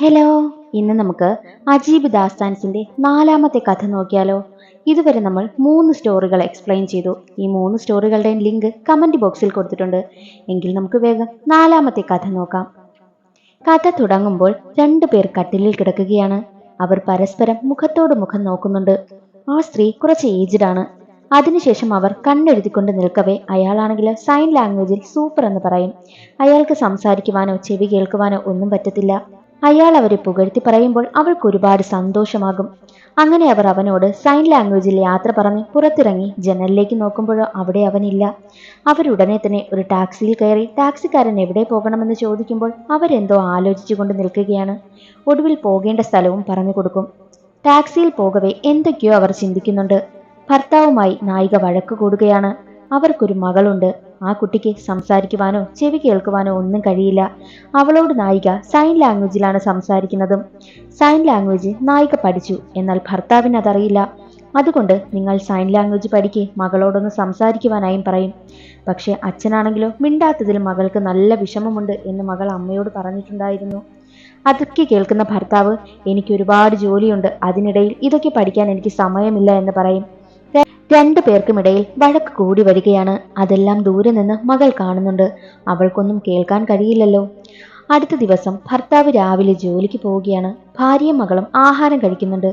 Hello ഇന്ന് നമുക്ക് അജീബ് ദാസ്താൻസിന്റെ നാലാമത്തെ കഥ നോക്കിയാലോ. ഇതുവരെ നമ്മൾ മൂന്ന് സ്റ്റോറികൾ എക്സ്പ്ലെയിൻ ചെയ്തു. ഈ മൂന്ന് സ്റ്റോറികളുടെയും ലിങ്ക് കമന്റ് ബോക്സിൽ കൊടുത്തിട്ടുണ്ട്. എങ്കിൽ നമുക്ക് വേഗം നാലാമത്തെ കഥ നോക്കാം. കഥ തുടങ്ങുമ്പോൾ രണ്ടു പേർ കട്ടിലിൽ കിടക്കുകയാണ്. അവർ പരസ്പരം മുഖത്തോട് മുഖം നോക്കുന്നുണ്ട്. ആ സ്ത്രീ കുറച്ച് ഏജ്ഡ് ആണ്. അതിനുശേഷം അവർ കണ്ണെഴുതിക്കൊണ്ട് നിൽക്കവേ അയാളാണെങ്കിൽ സൈൻ ലാംഗ്വേജിൽ സൂപ്പർ എന്ന് പറയും. അയാൾക്ക് സംസാരിക്കുവാനോ ചെവി കേൾക്കുവാനോ ഒന്നും പറ്റത്തില്ല. അയാൾ അവരെ പുകഴ്ത്തി പറയുമ്പോൾ അവൾക്ക് ഒരുപാട് സന്തോഷമാകും. അങ്ങനെ അവർ അവനോട് സൈൻ ലാംഗ്വേജിൽ യാത്ര പറഞ്ഞ് പുറത്തിറങ്ങി ജനലിലേക്ക് നോക്കുമ്പോഴോ അവിടെ അവനില്ല. അവരുടനെ തന്നെ ഒരു ടാക്സിയിൽ കയറി ടാക്സിക്കാരൻ എവിടെ പോകണമെന്ന് ചോദിക്കുമ്പോൾ അവരെന്തോ ആലോചിച്ചുകൊണ്ട് നിൽക്കുകയാണ്. ഒടുവിൽ പോകേണ്ട സ്ഥലവും പറഞ്ഞു കൊടുക്കും. ടാക്സിയിൽ പോകവേ എന്തൊക്കെയോ അവർ ചിന്തിക്കുന്നുണ്ട്. ഭർത്താവുമായി നായിക വഴക്ക് കൂടുകയാണ്. അവർക്കൊരു മകളുണ്ട്. ആ കുട്ടിക്ക് സംസാരിക്കുവാനോ ചെവി കേൾക്കുവാനോ ഒന്നും കഴിയില്ല. അവളോട് നായിക സൈൻ ലാംഗ്വേജിലാണ് സംസാരിക്കുന്നതും. സൈൻ ലാംഗ്വേജ് നായിക പഠിച്ചു. എന്നാൽ ഭർത്താവിന് അതറിയില്ല. അതുകൊണ്ട് നിങ്ങൾ സൈൻ ലാംഗ്വേജ് പഠിക്ക് മകളോടൊന്ന് സംസാരിക്കുവാനായും പറയും. പക്ഷേ അച്ഛനാണെങ്കിലോ മിണ്ടാത്തതിൽ മകൾക്ക് നല്ല വിഷമമുണ്ട് എന്ന് മകൾ അമ്മയോട് പറഞ്ഞിട്ടുണ്ടായിരുന്നു. അതൊക്കെ കേൾക്കുന്ന ഭർത്താവ് എനിക്ക് ഒരുപാട് ജോലിയുണ്ട്. അതിനിടയിൽ ഇതൊക്കെ പഠിക്കാൻ എനിക്ക് സമയമില്ല എന്ന് പറയും. രണ്ടു പേർക്കുമിടയിൽ വഴക്ക് കൂടി വരികയാണ്. അതെല്ലാം ദൂരെ നിന്ന് മകൾ കാണുന്നുണ്ട്. അവൾക്കൊന്നും കേൾക്കാൻ കഴിയില്ലല്ലോ. അടുത്ത ദിവസം ഭർത്താവ് രാവിലെ ജോലിക്ക് പോവുകയാണ്. ഭാര്യയും മകളും ആഹാരം കഴിക്കുന്നുണ്ട്.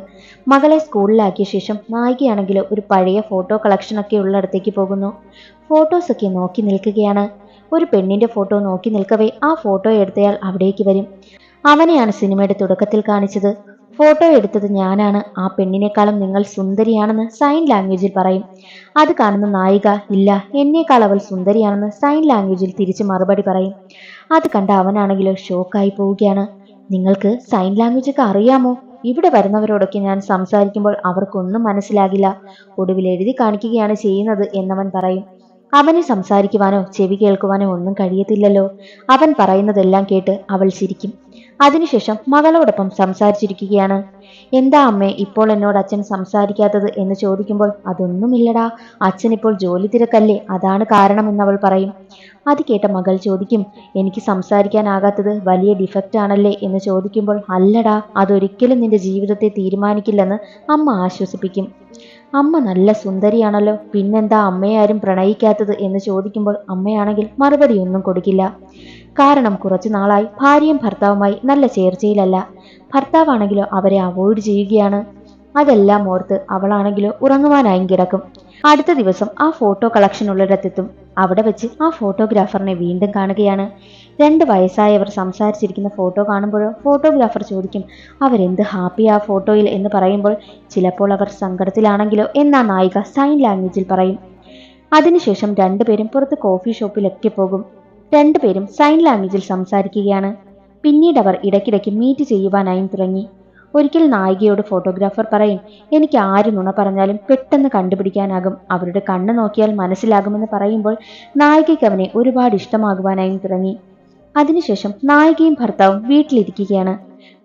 മകളെ സ്കൂളിലാക്കിയ ശേഷം നായികയാണെങ്കിൽ ഒരു പഴയ ഫോട്ടോ കളക്ഷനൊക്കെ ഉള്ളിടത്തേക്ക് പോകുന്നു. ഫോട്ടോസൊക്കെ നോക്കി നിൽക്കുകയാണ്. ഒരു പെണ്ണിന്റെ ഫോട്ടോ നോക്കി നിൽക്കവേ ആ ഫോട്ടോ എടുത്തയാൾ അവിടേക്ക് വരും. അവനെയാണ് സിനിമയുടെ തുടക്കത്തിൽ കാണിച്ചത്. ഫോട്ടോ എടുത്തത് ഞാനാണ്. ആ പെണ്ണിനേക്കാളും നിങ്ങൾ സുന്ദരിയാണെന്ന് സൈൻ ലാംഗ്വേജിൽ പറയും. അത് കാണുന്ന നായിക ഇല്ല എന്നേക്കാൾ അവൾ സുന്ദരിയാണെന്ന് സൈൻ ലാംഗ്വേജിൽ തിരിച്ച് മറുപടി പറയും. അത് കണ്ട അവനാണെങ്കിലോ ഷോക്കായി പോവുകയാണ്. നിങ്ങൾക്ക് സൈൻ ലാംഗ്വേജ് ഒക്കെ അറിയാമോ? ഇവിടെ വരുന്നവരോടൊക്കെ ഞാൻ സംസാരിക്കുമ്പോൾ അവർക്കൊന്നും മനസ്സിലാകില്ല. ഒടുവിൽ എഴുതി കാണിക്കുകയാണ് ചെയ്യുന്നത് എന്നവൻ പറയും. അവന് സംസാരിക്കുവാനോ ചെവി കേൾക്കുവാനോ ഒന്നും കഴിയത്തില്ലല്ലോ. അവൻ പറയുന്നതെല്ലാം കേട്ട് അവൾ ചിരിക്കും. അതിനുശേഷം മകളോടൊപ്പം സംസാരിച്ചിരിക്കുകയാണ്. എന്താ അമ്മേ ഇപ്പോൾ എന്നോട് അച്ഛൻ സംസാരിക്കാത്തത് എന്ന് ചോദിക്കുമ്പോൾ അതൊന്നുമില്ലടാ. അച്ഛൻ ഇപ്പോൾ ജോലി തിരക്കല്ലേ അതാണ് കാരണമെന്ന് അവൾ പറയും. അത് കേട്ട മകൾ ചോദിക്കും എനിക്ക് സംസാരിക്കാനാകാത്തത് വലിയ ഡിഫക്റ്റ് ആണല്ലേ എന്ന് ചോദിക്കുമ്പോൾ അല്ലടാ അതൊരിക്കലും നിന്റെ ജീവിതത്തെ തീരുമാനിക്കില്ലെന്ന് അമ്മ ആശ്വസിപ്പിക്കും. അമ്മ നല്ല സുന്ദരിയാണല്ലോ. പിന്നെന്താ അമ്മയെ ആരും പ്രണയിക്കാത്തത് എന്ന് ചോദിക്കുമ്പോൾ അമ്മയാണെങ്കിൽ മറുപടി ഒന്നും കൊടുക്കില്ല. കാരണം കുറച്ചു നാളായി ഭാര്യയും ഭർത്താവുമായി നല്ല ചേർച്ചയിലല്ല. ഭർത്താവാണെങ്കിലോ അവരെ അവോയ്ഡ് ചെയ്യുകയാണ്. അതെല്ലാം ഓർത്ത് അവളാണെങ്കിലോ ഉറങ്ങുവാനായും കിടക്കും. അടുത്ത ദിവസം ആ ഫോട്ടോ കളക്ഷൻ ഉള്ളിടത്തെത്തും അവിടെ വെച്ച് ആ ഫോട്ടോഗ്രാഫറിനെ വീണ്ടും കാണുകയാണ്. രണ്ട് വയസ്സായവർ സംസാരിച്ചിരിക്കുന്ന ഫോട്ടോ കാണുമ്പോഴോ ഫോട്ടോഗ്രാഫർ ചോദിക്കും അവരെന്ത് ഹാപ്പി ആ ഫോട്ടോയിൽ? എന്ന് പറയുമ്പോൾ ചിലപ്പോൾ അവർ സങ്കടത്തിലാണെങ്കിലോ? എന്നാ നായിക സൈൻ ലാംഗ്വേജിൽ പറയും. അതിനുശേഷം രണ്ടുപേരും പുറത്ത് കോഫി ഷോപ്പിലൊക്കെ പോകും. രണ്ടുപേരും സൈൻ ലാംഗ്വേജിൽ സംസാരിക്കുകയാണ്. പിന്നീട് അവർ ഇടയ്ക്കിടയ്ക്ക് മീറ്റ് ചെയ്യുവാനായും തുടങ്ങി. ഒരിക്കൽ നായികയോട് ഫോട്ടോഗ്രാഫർ പറയും എനിക്ക് ആര് നുണ പറഞ്ഞാലും പെട്ടെന്ന് കണ്ടുപിടിക്കാനാകും. അവരുടെ കണ്ണ് നോക്കിയാൽ മനസ്സിലാകുമെന്ന് പറയുമ്പോൾ നായികയ്ക്ക് അവനെ ഒരുപാട് ഇഷ്ടമാകുവാനായും തുടങ്ങി. അതിനുശേഷം നായികയും ഭർത്താവും വീട്ടിലിരിക്കുകയാണ്.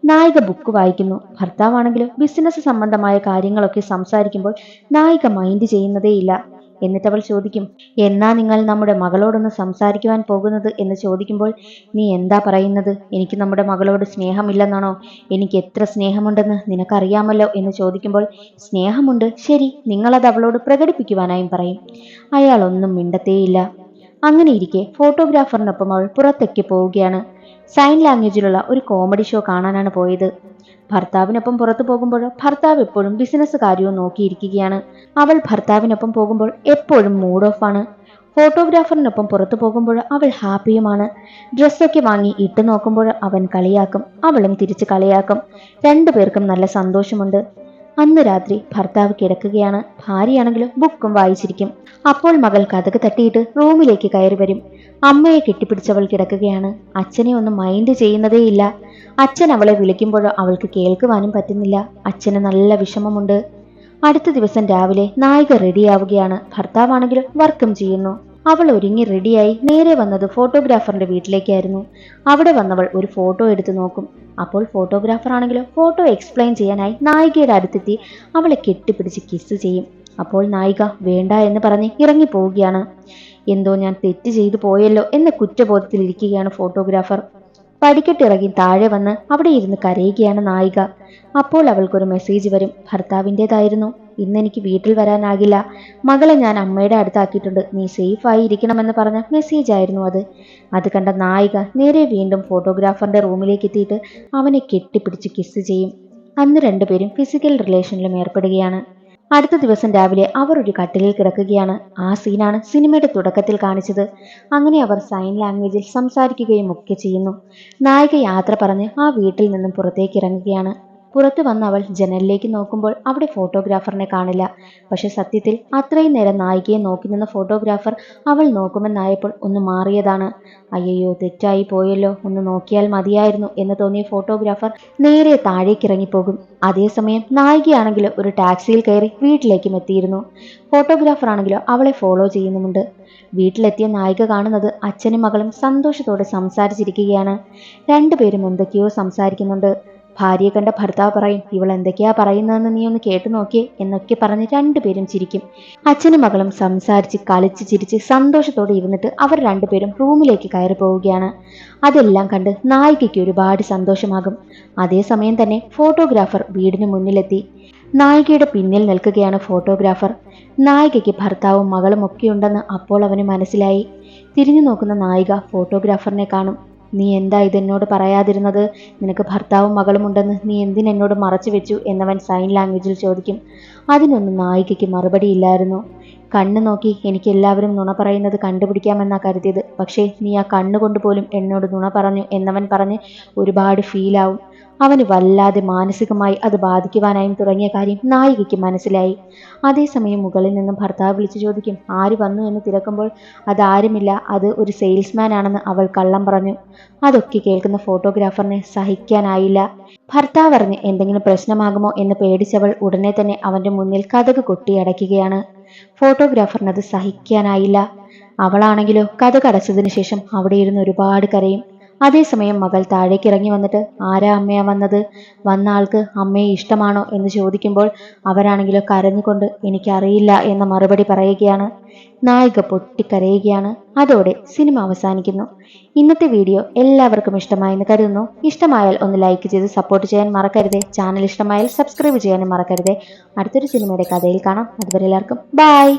നായിക ബുക്ക് വായിക്കുന്നു. ഭർത്താവാണെങ്കിലും ബിസിനസ് സംബന്ധമായ കാര്യങ്ങളൊക്കെ സംസാരിക്കുമ്പോൾ നായിക മൈൻഡ് ചെയ്യുന്നതേയില്ല. എന്നിട്ട് അവൾ ചോദിക്കും എന്നാ നിങ്ങൾ നമ്മുടെ മകളോടൊന്ന് സംസാരിക്കുവാൻ പോകുന്നത്? എന്ന് ചോദിക്കുമ്പോൾ നീ എന്താ പറയുന്നത്? എനിക്ക് നമ്മുടെ മകളോട് സ്നേഹമില്ലെന്നാണോ? എനിക്ക് എത്ര സ്നേഹമുണ്ടെന്ന് നിനക്കറിയാമല്ലോ? എന്ന് ചോദിക്കുമ്പോൾ സ്നേഹമുണ്ട്. ശരി നിങ്ങളത് അവളോട് പ്രകടിപ്പിക്കുവാനായും പറയും. അയാൾ ഒന്നും മിണ്ടത്തേയില്ല. അങ്ങനെ ഇരിക്കെ ഫോട്ടോഗ്രാഫറിനൊപ്പം അവൾ പുറത്തേക്ക് പോവുകയാണ്. സൈൻ ലാംഗ്വേജിലുള്ള ഒരു കോമഡി ഷോ കാണാനാണ് പോയത്. ഭർത്താവിനൊപ്പം പുറത്തു പോകുമ്പോൾ ഭർത്താവ് എപ്പോഴും ബിസിനസ് കാര്യവും നോക്കിയിരിക്കുകയാണ്. അവൾ ഭർത്താവിനൊപ്പം പോകുമ്പോൾ എപ്പോഴും മൂഡ് ഓഫ് ആണ്. ഫോട്ടോഗ്രാഫറിനൊപ്പം പുറത്തു പോകുമ്പോൾ അവൾ ഹാപ്പിയുമാണ് ഡ്രസ്സൊക്കെ വാങ്ങി ഇട്ടു നോക്കുമ്പോൾ അവൻ കളിയാക്കും. അവളും തിരിച്ച് കളിയാക്കും. രണ്ടുപേർക്കും നല്ല സന്തോഷമുണ്ട്. അന്ന് രാത്രി ഭർത്താവ് കിടക്കുകയാണ്. ഭാര്യയാണെങ്കിലും ബുക്കും വായിച്ചിരിക്കും. അപ്പോൾ മകൾ കഥക് തട്ടിയിട്ട് റൂമിലേക്ക് കയറി വരും. അമ്മയെ കെട്ടിപ്പിടിച്ചവൾ കിടക്കുകയാണ്. അച്ഛനെ ഒന്നും മൈൻഡ് ചെയ്യുന്നതേയില്ല. അച്ഛൻ അവളെ വിളിക്കുമ്പോഴോ അവൾക്ക് കേൾക്കുവാനും പറ്റുന്നില്ല. അച്ഛന് നല്ല വിഷമമുണ്ട്. അടുത്ത ദിവസം രാവിലെ നായിക റെഡിയാവുകയാണ്. ഭർത്താവാണെങ്കിലും വർക്കും ചെയ്യുന്നു. അവൾ ഒരുങ്ങി റെഡിയായി നേരെ വന്നത് ഫോട്ടോഗ്രാഫറിന്റെ വീട്ടിലേക്കായിരുന്നു. അവിടെ വന്നവൾ ഒരു ഫോട്ടോ എടുത്തു നോക്കും. അപ്പോൾ ഫോട്ടോഗ്രാഫർ ആണെങ്കിലും ഫോട്ടോ എക്സ്പ്ലെയിൻ ചെയ്യാനായി നായികയുടെ അടുത്തെത്തി അവളെ കെട്ടിപ്പിടിച്ച് കിസ് ചെയ്യും. അപ്പോൾ നായിക വേണ്ട എന്ന് പറഞ്ഞ് ഇറങ്ങി പോവുകയാണ്. എന്തോ ഞാൻ തെറ്റ് ചെയ്തു പോയല്ലോ എന്ന കുറ്റബോധത്തിലിരിക്കുകയാണ് ഫോട്ടോഗ്രാഫർ പടിക്കെട്ടിറങ്ങി താഴെ വന്ന് അവിടെ ഇരുന്ന് കരയുകയാണ് നായിക. അപ്പോൾ അവൾക്കൊരു മെസ്സേജ് വരും. ഭർത്താവിന്റെതായിരുന്നു. ഇന്ന് എനിക്ക് വീട്ടിൽ വരാനാകില്ല. മകളെ ഞാൻ അമ്മയുടെ അടുത്താക്കിയിട്ടുണ്ട്. നീ സേഫായി ഇരിക്കണമെന്ന് പറഞ്ഞ മെസ്സേജ് ആയിരുന്നു അത്. അത് കണ്ട നായിക നേരെ വീണ്ടും ഫോട്ടോഗ്രാഫറിന്റെ റൂമിലേക്ക് എത്തിയിട്ട് അവനെ കെട്ടിപ്പിടിച്ച് കിസ് ചെയ്യും. അന്ന് രണ്ടുപേരും ഫിസിക്കൽ റിലേഷനിലും ഏർപ്പെടുകയാണ്. അടുത്ത ദിവസം രാവിലെ അവർ ഒരു കട്ടിലിൽ കിടക്കുകയാണ്. ആ സീനാണ് സിനിമയുടെ തുടക്കത്തിൽ കാണിച്ചത്. അങ്ങനെ അവർ സൈൻ ലാംഗ്വേജിൽ സംസാരിക്കുകയും ഒക്കെ ചെയ്യുന്നു. നായിക യാത്ര പറഞ്ഞ് ആ വീട്ടിൽ നിന്നും പുറത്തേക്ക് ഇറങ്ങുകയാണ്. പുറത്തു വന്ന അവൾ ജനലിലേക്ക് നോക്കുമ്പോൾ അവിടെ ഫോട്ടോഗ്രാഫറിനെ കാണില്ല. പക്ഷെ സത്യത്തിൽ അത്രയും നേരം നായികയെ നോക്കി നിന്ന ഫോട്ടോഗ്രാഫർ അവൾ നോക്കുമെന്നായപ്പോൾ ഒന്ന് മാറിയതാണ്. അയ്യോ തെറ്റായി പോയല്ലോ. ഒന്ന് നോക്കിയാൽ മതിയായിരുന്നു എന്ന് തോന്നിയ ഫോട്ടോഗ്രാഫർ നേരെ താഴേക്ക് ഇറങ്ങിപ്പോകും അതേസമയം നായികയാണെങ്കിലോ ഒരു ടാക്സിയിൽ കയറി വീട്ടിലേക്കും എത്തിയിരുന്നു. ഫോട്ടോഗ്രാഫർ ആണെങ്കിലോ അവളെ ഫോളോ ചെയ്യുന്നുമുണ്ട്. വീട്ടിലെത്തിയ നായിക കാണുന്നത് അച്ഛനും മകളും സന്തോഷത്തോടെ സംസാരിച്ചിരിക്കുകയാണ്. രണ്ടുപേരും എന്തൊക്കെയോ സംസാരിക്കുന്നുണ്ട്. ഭാര്യയെ കണ്ട ഭർത്താവ് പറയും ഇവൾ എന്തൊക്കെയാ പറയുന്നതെന്ന് നീ ഒന്ന് കേട്ടു നോക്കിയേ എന്നൊക്കെ പറഞ്ഞ് രണ്ടുപേരും ചിരിക്കും. അച്ഛനും മകളും സംസാരിച്ച് കളിച്ച് ചിരിച്ച് സന്തോഷത്തോടെ ഇരുന്നിട്ട് അവർ രണ്ടുപേരും റൂമിലേക്ക് കയറി പോവുകയാണ്. അതെല്ലാം കണ്ട് നായികയ്ക്ക് ഒരുപാട് സന്തോഷമാകും. അതേസമയം തന്നെ ഫോട്ടോഗ്രാഫർ വീടിന് മുന്നിലെത്തി. നായികയുടെ പിന്നിൽ നിൽക്കുകയാണ് ഫോട്ടോഗ്രാഫർ. നായികയ്ക്ക് ഭർത്താവും മകളും ഒക്കെയുണ്ടെന്ന് അപ്പോൾ അവന് മനസ്സിലായി. തിരിഞ്ഞു നോക്കുന്ന നായിക ഫോട്ടോഗ്രാഫറിനെ കാണും. നീ എന്താ ഇതെന്നോട് പറയാതിരുന്നത്? നിനക്ക് ഭർത്താവും മകളും ഉണ്ടെന്ന് നീ എന്തിനെന്നോട് മറച്ചു വെച്ചു എന്നവൻ സൈൻ ലാംഗ്വേജിൽ ചോദിക്കും. അതിനൊന്നും നായികയ്ക്ക് മറുപടിയില്ലായിരുന്നു കണ്ണ് നോക്കി എനിക്ക് എല്ലാവരും നുണ പറയുന്നത് കണ്ടുപിടിക്കാമെന്നാ കരുതിയത്. പക്ഷേ നീ ആ കണ്ണുകൊണ്ട് പോലും എന്നോട് നുണ പറഞ്ഞു എന്നവൻ പറഞ്ഞ് ഒരുപാട് ഫീലാവും അവന് വല്ലാതെ മാനസികമായി അത് ബാധിക്കുവാനായും തുടങ്ങിയ കാര്യം നായികയ്ക്ക് മനസ്സിലായി. അതേസമയം മുകളിൽ നിന്നും ഭർത്താവ് വിളിച്ചു ചോദിക്കും ആര് വന്നു? എന്ന് തിരക്കുമ്പോൾ അതാരുമില്ല അത് ഒരു സെയിൽസ്മാൻ ആണെന്ന് അവൾ കള്ളം പറഞ്ഞു. അതൊക്കെ കേൾക്കുന്ന ഫോട്ടോഗ്രാഫറിനെ സഹിക്കാനായില്ല. ഭർത്താവ് അറിഞ്ഞ് എന്തെങ്കിലും പ്രശ്നമാകുമോ എന്ന് പേടിച്ചവൾ ഉടനെ തന്നെ അവന്റെ മുന്നിൽ കഥക് കൊട്ടിയടയ്ക്കുകയാണ് ഫോട്ടോഗ്രാഫറിനത് സഹിക്കാനായില്ല. അവളാണെങ്കിലോ കഥ കടച്ചതിന് ശേഷം അവിടെ ഇരുന്ന് ഒരുപാട് കരയും. അതേസമയം മകൾ താഴേക്ക് ഇറങ്ങി വന്നിട്ട് ആരാ അമ്മയാ വന്നത്? വന്ന ആൾക്ക് അമ്മയെ ഇഷ്ടമാണോ? എന്ന് ചോദിക്കുമ്പോൾ അവരാണെങ്കിലോ കരഞ്ഞുകൊണ്ട് എനിക്കറിയില്ല എന്ന മറുപടി പറയുകയാണ്. നായിക പൊട്ടിക്കരയുകയാണ്. അതോടെ സിനിമ അവസാനിക്കുന്നു. ഇന്നത്തെ വീഡിയോ എല്ലാവർക്കും ഇഷ്ടമായെന്ന് കരുതുന്നു. ഇഷ്ടമായാൽ ഒന്ന് ലൈക്ക് ചെയ്ത് സപ്പോർട്ട് ചെയ്യാൻ മറക്കരുതേ. ചാനൽ ഇഷ്ടമായാൽ സബ്സ്ക്രൈബ് ചെയ്യാനും മറക്കരുതേ. അടുത്തൊരു സിനിമയുടെ കഥയിൽ കാണാം. അതുവരെ എല്ലാവർക്കും ബൈ.